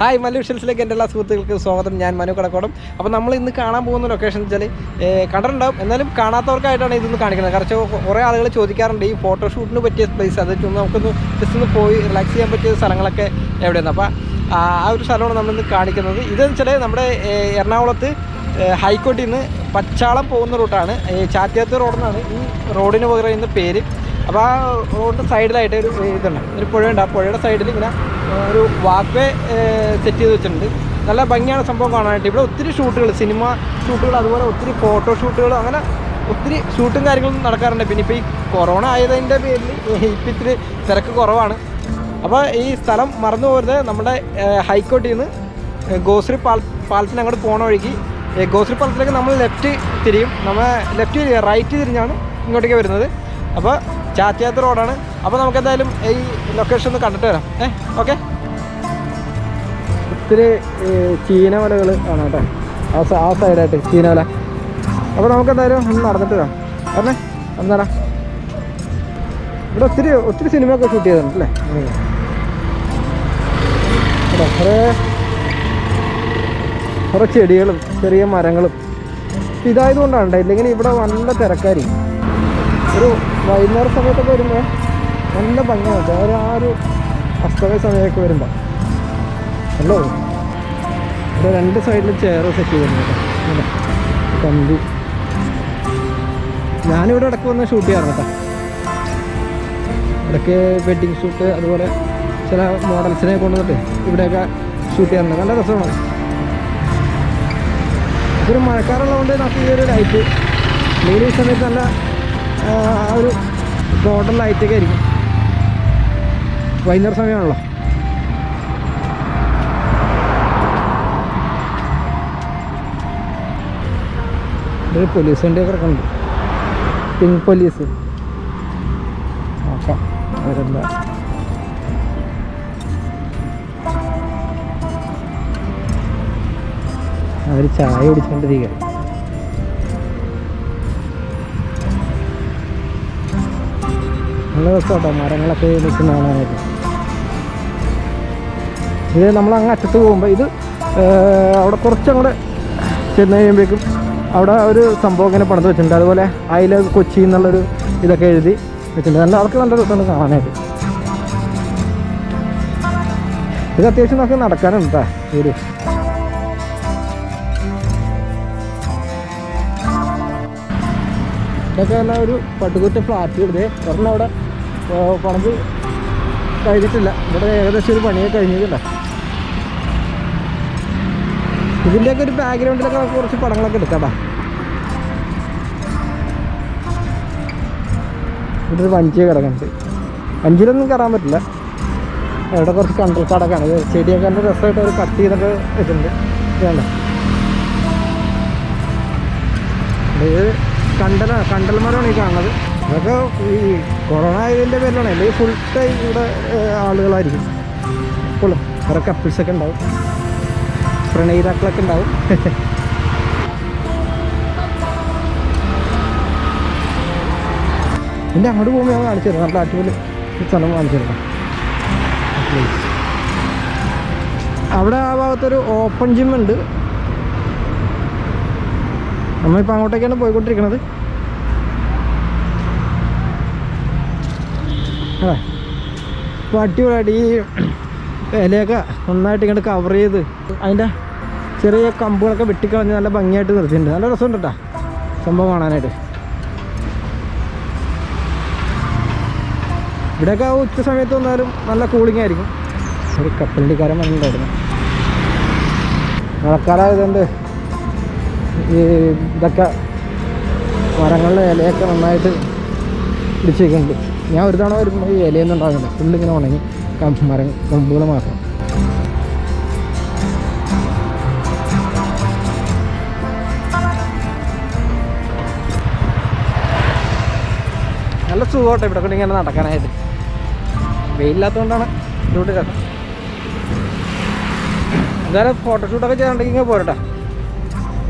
Hi Mallu വിഷൻസിലേക്ക് എന്റെ എല്ലാ സുഹൃത്തുക്കൾക്ക് സ്വാഗതം. ഞാൻ മനു കടക്കോടം. അപ്പോൾ നമ്മൾ ഇന്ന് കാണാൻ പോകുന്ന ലൊക്കേഷൻ വെച്ചാൽ കണ്ടിട്ടുണ്ടാവും. എന്നാലും കാണാത്തവർക്കായിട്ടാണ് ഇതൊന്ന് കാണിക്കുന്നത്. കുറച്ച് കുറേ ആളുകൾ ചോദിക്കാറുണ്ട് ഈ ഫോട്ടോഷൂട്ടിന് പറ്റിയ പ്ലേസ് അത് നമുക്കൊന്ന് ജസ്റ്റ് ഒന്ന് പോയി റിലാക്സ് ചെയ്യാൻ പറ്റിയ സ്ഥലങ്ങളൊക്കെ എവിടെയാണ് അപ്പോൾ ആ ഒരു സ്ഥലമാണ് നമ്മളിന്ന് കാണിക്കുന്നത്. ഇതെന്ന് വെച്ചാൽ നമ്മുടെ എറണാകുളത്ത് ഹൈക്കോട്ടിൽ നിന്ന് പച്ചാളം പോകുന്ന റൂട്ടാണ് ചാത്തിയാത്ത റോഡെന്നാണ് ഈ റോഡിന് പകരം ഇന്ന് പേര്. അപ്പോൾ ആ റോഡിന്റെ സൈഡിലായിട്ട് ഒരു ഇതുണ്ട്. ഒരു പുഴയുണ്ട്. ആ പുഴയുടെ സൈഡിൽ ഇങ്ങനെ ഒരു വാക്ക് സെറ്റ് ചെയ്ത് വെച്ചിട്ടുണ്ട്. നല്ല ഭംഗിയാണ് സംഭവം കാണാനായിട്ട്. ഇവിടെ ഒത്തിരി ഷൂട്ടുകൾ സിനിമ ഷൂട്ടുകൾ അതുപോലെ ഒത്തിരി ഫോട്ടോ ഷൂട്ടുകൾ അങ്ങനെ ഒത്തിരി ഷൂട്ടും കാര്യങ്ങളും നടക്കാറുണ്ട്. പിന്നെ ഇപ്പോൾ ഈ കൊറോണ ആയതിന്റെ പേരിൽ ഇപ്പം ഇത്തിരി തിരക്ക് കുറവാണ്. അപ്പോൾ ഈ സ്ഥലം മറന്നു പോകരുത്. നമ്മുടെ ഹൈക്കോട്ടിൽ നിന്ന് ഗോശ്രീ പാൽ പാലത്തിന് അങ്ങോട്ട് പോണ വഴിക്ക് ഗോശ്രീ പാലത്തിലേക്ക് നമ്മൾ ലെഫ്റ്റ് തിരിയും. നമ്മൾ ലെഫ്റ്റ് റൈറ്റ് തിരിഞ്ഞാണ് ഇങ്ങോട്ടേക്ക് വരുന്നത്. അപ്പോൾ ചാത്തിയാത്ത റോഡാണ്. അപ്പോൾ നമുക്ക് എന്തായാലും ഈ ലൊക്കേഷൻ ഒന്ന് കണ്ടിട്ട് വരാം. ഏ ഓക്കെ? ഒത്തിരി ചീനമലകൾ ആണ് കേട്ടോ. ആ സൈഡായിട്ട് ചീനമല അപ്പോൾ നമുക്ക് എന്തായാലും ഒന്ന് നടന്നിട്ട് വരാം. പറഞ്ഞേ എന്താടാ ഇവിടെ ഒത്തിരി ഒത്തിരി സിനിമയൊക്കെ ഷൂട്ട് ചെയ്തിട്ടുണ്ട് അല്ലേ? കുറേ കുറേ ചെടികളും ചെറിയ മരങ്ങളും. ഇതായതുകൊണ്ടാണ്. ഇല്ലെങ്കിൽ ഇവിടെ നല്ല തിരക്കാരി ഒരു വൈകുന്നേര സമയത്തൊക്കെ വരുമ്പോൾ നല്ല ഭംഗിയാണ്. ഒരു ആ ഒരു അസ്തമയ സമയമൊക്കെ വരുമ്പോൾ അല്ലോ ഇവിടെ രണ്ട് സൈഡിലും ചെയർ സെറ്റ് ചെയ്തിട്ടുണ്ട് കേട്ടോ. കമ്പി. ഞാനിവിടെ ഇടയ്ക്ക് വന്ന് ഷൂട്ട് ചെയ്യാറുണ്ട് കേട്ടോ. ഇടയ്ക്ക് വെഡ്ഡിങ് ഷൂട്ട് അതുപോലെ ചില മോഡൽസിനെ കൊണ്ടുവന്നിട്ട് ഇവിടെയൊക്കെ ഷൂട്ട് ചെയ്യാറുണ്ട്. നല്ല രസമാണ്. ഇതൊരു മഴക്കാറുള്ളതുകൊണ്ട് നമുക്ക് ഈ ഒരു ലൈറ്റ് ഈ സമയത്ത് നല്ല ഒരു ടോട്ടൽ ലൈറ്റൊക്കെ ആയിരിക്കും വൈകുന്നേരം സമയമാണല്ലോ. ഒരു പോലീസ് വണ്ടിയൊക്കെ കിടക്കുന്നുണ്ട്. പിങ്ക് പോലീസ് നോക്കാം അവർ ചായ കുടിച്ചുകൊണ്ടിരിക്കുക നല്ല രസമാട്ടോ. മരങ്ങളൊക്കെ നിൽക്കുന്ന കാണാനായിട്ട്. ഇത് നമ്മൾ അങ്ങ് അറ്റത്ത് പോകുമ്പോൾ ഇത് അവിടെ കുറച്ചങ്ങോട്ട് ചെന്ന് കഴിയുമ്പോഴേക്കും അവിടെ ഒരു സംഭവം ഇങ്ങനെ പണിത് വെച്ചിട്ടുണ്ട്. അതുപോലെ അയില കൊച്ചി എന്നുള്ളൊരു ഇതൊക്കെ എഴുതി വെച്ചിട്ടുണ്ട്. നല്ല അവർക്ക് നല്ല രസമാണ് കാണാനായിട്ട്. ഇത് അത്യാവശ്യം നമുക്ക് നടക്കാനുണ്ട് ഒരു ഇതൊക്കെ എന്നാൽ ഒരു പട്ടുകുറ്റ ഫ്ലാറ്റ് ഇടുന്നത് ഒരെണ്ണം അവിടെ പണിത് കഴിഞ്ഞിട്ടില്ല. ഇവിടെ ഏകദേശം ഒരു പണിയൊക്കെ കഴിഞ്ഞിട്ടില്ല ഇതിന്റെയൊക്കെ ഒരു ബാക്ക്ഗ്രൗണ്ടിലൊക്കെ നമുക്ക് കുറച്ച് പടങ്ങളൊക്കെ എടുക്കാം ഇവിടെ ഒരു വഞ്ചി കിടക്കുന്നുണ്ട്. വഞ്ചിയിലൊന്നും കയറാൻ പറ്റില്ല. ഇവിടെ കുറച്ച് കണ്ടൽ കടക്കാണ് ഇത് ചെടിയൊക്കെ നല്ല രസമായിട്ട് ഒരു കട്ട് ചെയ്തൊക്കെ വെച്ചിട്ടുണ്ട്. ഇതാണ്? ഇത് കണ്ടല കണ്ടൽ മരമാണ് ഈ കാണുന്നത്. ഇതൊക്കെ ഈ കൊറോണ ആയതിന്റെ പേരിലാണ്. അല്ലെങ്കിൽ ഫുൾ ടൈം ഇവിടെ ആളുകളായിരിക്കും. എപ്പോഴും കുറേ കപ്പിൾസൊക്കെ ഉണ്ടാവും. പ്രണയിതാക്കളൊക്കെ ഉണ്ടാവും. എന്റെ അങ്ങോട്ട് പോകുമ്പോൾ ഞാൻ കാണിച്ചു തരാം. നല്ല അടിപൊളി സ്ഥലം കാണിച്ചു തരാം. അവിടെ ആ ഭാഗത്തൊരു ഓപ്പൺ ജിം ഉണ്ട്. നമ്മളിപ്പോൾ അങ്ങോട്ടേക്കാണ് പോയിക്കൊണ്ടിരിക്കുന്നത് അതെ. അപ്പോൾ അടിപൊളിയായിട്ട് ഈ ഇലയൊക്കെ നന്നായിട്ട് ഇങ്ങോട്ട് കവർ ചെയ്ത് അതിന്റെ ചെറിയ കമ്പുകളൊക്കെ വെട്ടിക്കളഞ്ഞ് നല്ല ഭംഗിയായിട്ട് നിർത്തിയിട്ടുണ്ട്. നല്ല രസമുണ്ട് കേട്ടോ സംഭവം കാണാനായിട്ട്. ഇവിടെയൊക്കെ ഉച്ച സമയത്ത് വന്നാലും നല്ല കൂളിംഗ് ആയിരിക്കും. ഒരു കപ്പലിന്റെക്കാരൻ വന്നിട്ടുണ്ടായിരുന്നു. മഴക്കാലമായതുകൊണ്ട് ഈ ഇതൊക്കെ മരങ്ങളുടെ ഇലയൊക്കെ നന്നായിട്ട് പിടിച്ചേക്കുന്നുണ്ട് ഞാൻ ഒരു തവണ വരുമ്പോൾ ഈ ഇലയൊന്നും ഉണ്ടാകുന്നില്ല. ഫുള്ളിങ്ങനെ ഉണങ്ങി മരം കൊമ്പുകൾ മാത്രം. നല്ല സുഖമാട്ടെ ഇവിടെ കൂടി ഇങ്ങനെ നടക്കാനായിട്ട്. വെയിലില്ലാത്തതുകൊണ്ടാണ് ഇവിടെ രസം എന്തായാലും ഫോട്ടോഷൂട്ടൊക്കെ ചെയ്യാനുണ്ടെങ്കിൽ ഇങ്ങനെ പോരട്ടെ.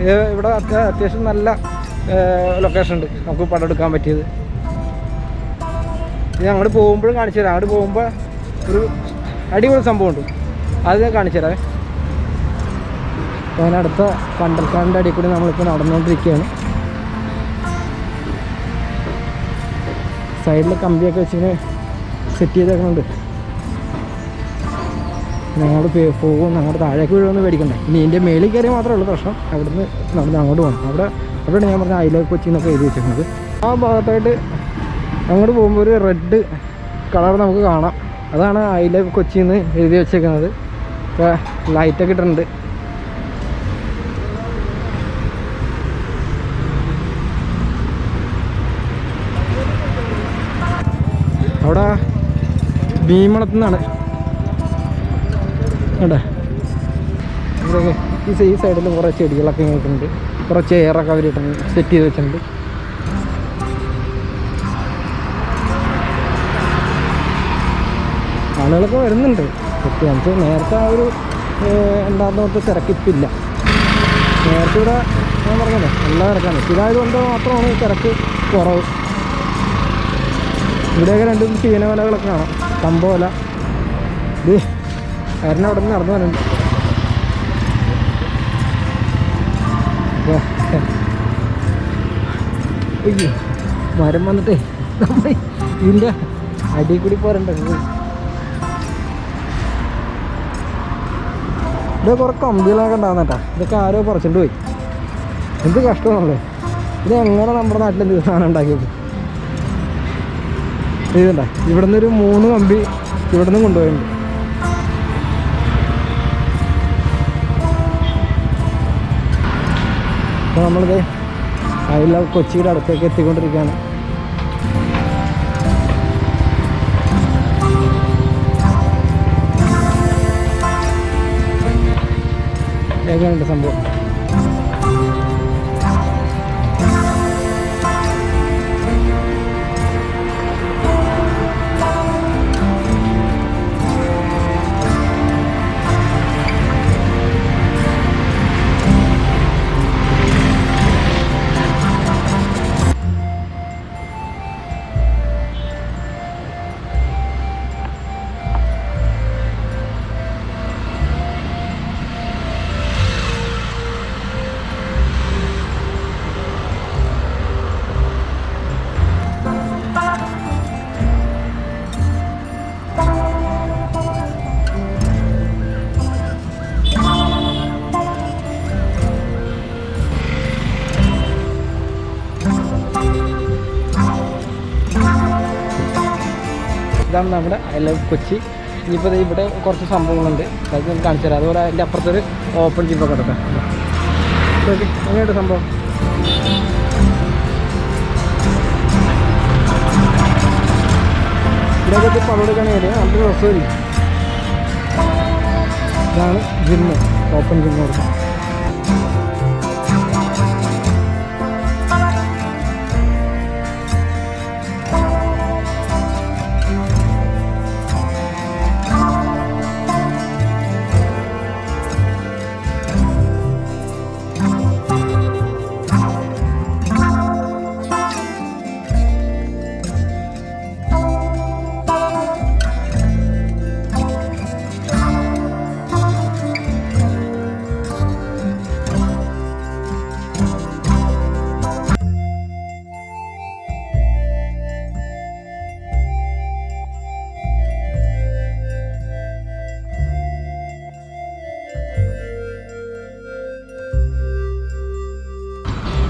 ഇത് ഇവിടെ അത്യാ- അത്യാവശ്യം നല്ല ലൊക്കേഷൻ ഉണ്ട്. നമുക്ക് പടം എടുക്കാൻ പറ്റിയത്. ഇത് അങ്ങോട്ട് പോകുമ്പോഴും കാണിച്ചു തരാം. അങ്ങോട്ട് പോകുമ്പോൾ ഒരു അടിപൊളി സംഭവം ഉണ്ട് അത് ഞാൻ കാണിച്ചു തരാം അപ്പോൾ അതിനടുത്ത പണ്ടൽക്കാടിന്റെ അടി കൂടി നമ്മളിപ്പോൾ നടന്നുകൊണ്ടിരിക്കുകയാണ് സൈഡിൽ കമ്പിയൊക്കെ വെച്ചിങ്ങനെ സെറ്റ് ചെയ്തേക്കുന്നുണ്ട് ഞങ്ങൾ പോകും. ഞങ്ങളുടെ താഴേക്ക് വീഴുമെന്ന് പേടിക്കണ്ടേ. ഇനി ഇതിന്റെ മേളിൽ കയറി മാത്രമേ ഉള്ളൂ പ്രശ്നം. അവിടുന്ന് നടന്ന് അങ്ങോട്ട് പോകണം. അവിടെ അവിടെയാണ് ഞാൻ പറഞ്ഞ ഐലോ കൊച്ചി എന്നൊക്കെ എഴുതി വെച്ചിരുന്നത് ആ ഭാഗത്തായിട്ട് അങ്ങോട്ട് പോകുമ്പോൾ ഒരു റെഡ് കളർ നമുക്ക് കാണാം. അതാണ് ഐ ലവ് കൊച്ചി എന്ന് എഴുതി വെച്ചേക്കുന്നത് ലൈറ്റൊക്കെ ഇട്ടിട്ടുണ്ട്. അവിടെ ഭീമണത്തു നിന്നാണ് കേട്ടെ ഈ സൈഡിൽ കുറേ ചെടികളൊക്കെ ഇങ്ങോട്ടുണ്ട്. കുറച്ച് ചെയറൊക്കെ അവർ സെറ്റ് ചെയ്ത് വെച്ചിട്ടുണ്ട്. ആളുകളൊക്കെ വരുന്നുണ്ട്. പ്രത്യേകിച്ച് നേരത്തെ ആ ഒരു പറഞ്ഞാൽ തിരക്കിപ്പില്ല. നേരത്തെ ഇവിടെ ഞാൻ പറഞ്ഞല്ലോ നല്ല തിരക്കാണ്. ഇതായതുകൊണ്ട് മാത്രമാണ് തിരക്ക് കുറവ്. ഇവിടെയൊക്കെ രണ്ടും ചീനവലകളൊക്കെ കാണാം. കമ്പോല. ഇത് കാരണം അവിടെ നിന്ന് നടന്നു വരുന്നുണ്ട് മരം വന്നിട്ടേ. ഇതിന്റെ അടിയിൽ കൂടി പോരണ്ട? ഇവിടെ കുറെ കമ്പികളൊക്കെ ഉണ്ടാകുന്ന കേട്ടാ. ഇതൊക്കെ ആരോ പറിച്ചിട്ട് പോയി. എന്ത് കഷ്ടമാണല്ലേ? ഇത് എങ്ങനെ നമ്മുടെ നാട്ടിൽ എന്ത് സാധനം ഉണ്ടാക്കിയത്? ഇതുണ്ട ഇവിടുന്ന് ഒരു മൂന്ന് കമ്പി ഇവിടുന്ന് കൊണ്ടുപോയിട്ടുണ്ട്. അപ്പോൾ നമ്മളിത് ഐ ലവ് കൊച്ചിയുടെ അടുത്തേക്ക് എത്തിക്കൊണ്ടിരിക്കുകയാണ്. എങ്ങനെയുണ്ട് സംഭവം. ഇതാണ് നമ്മുടെ ഐ ലവ് കൊച്ചി. ഇനിയിപ്പോൾ ഇവിടെ കുറച്ച് സംഭവങ്ങളുണ്ട്. അത് ഞാൻ കാണിച്ചു തരാം. അതുപോലെ അതിന്റെ അപ്പുറത്തൊരു ഓപ്പൺ ജിപ്പൊക്കെ കിടക്കാം എങ്ങനെയുണ്ട് സംഭവം? ഇവിടെയൊക്കെ പങ്കെടുക്കുകയാണെങ്കിൽ നല്ലൊരു രസമില്ല ഇതാണ് ജിമ്മ് ഓപ്പൺ ജിമ്മ് കൊടുക്കുന്നത്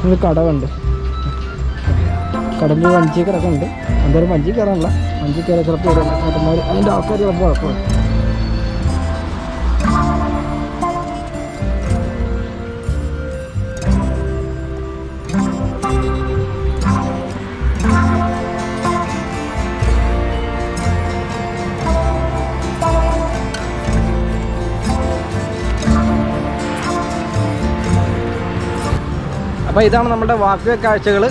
ഇത് കടവുണ്ട് കടലിൽ വഞ്ചി കിടക്കുന്നുണ്ട്. എന്തായാലും വഞ്ചി കയറാനല്ല വഞ്ചി കയറി ചിലപ്പോൾ അതിന്റെ ആൾക്കാർ ചിലപ്പോൾ കുഴപ്പമില്ല അപ്പോൾ ഇതാണ് നമ്മുടെ വാക്കുക കാഴ്ചകൾ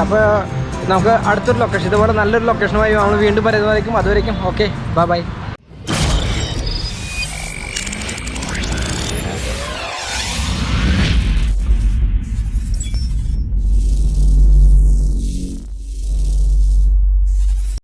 അപ്പോൾ നമുക്ക് അടുത്തൊരു ലൊക്കേഷൻ ഇതുപോലെ നല്ലൊരു ലൊക്കേഷനുമായി നമ്മൾ വീണ്ടും വരുന്നതായിരിക്കും. അതുവരേക്കും ഓക്കെ ബൈ ബൈ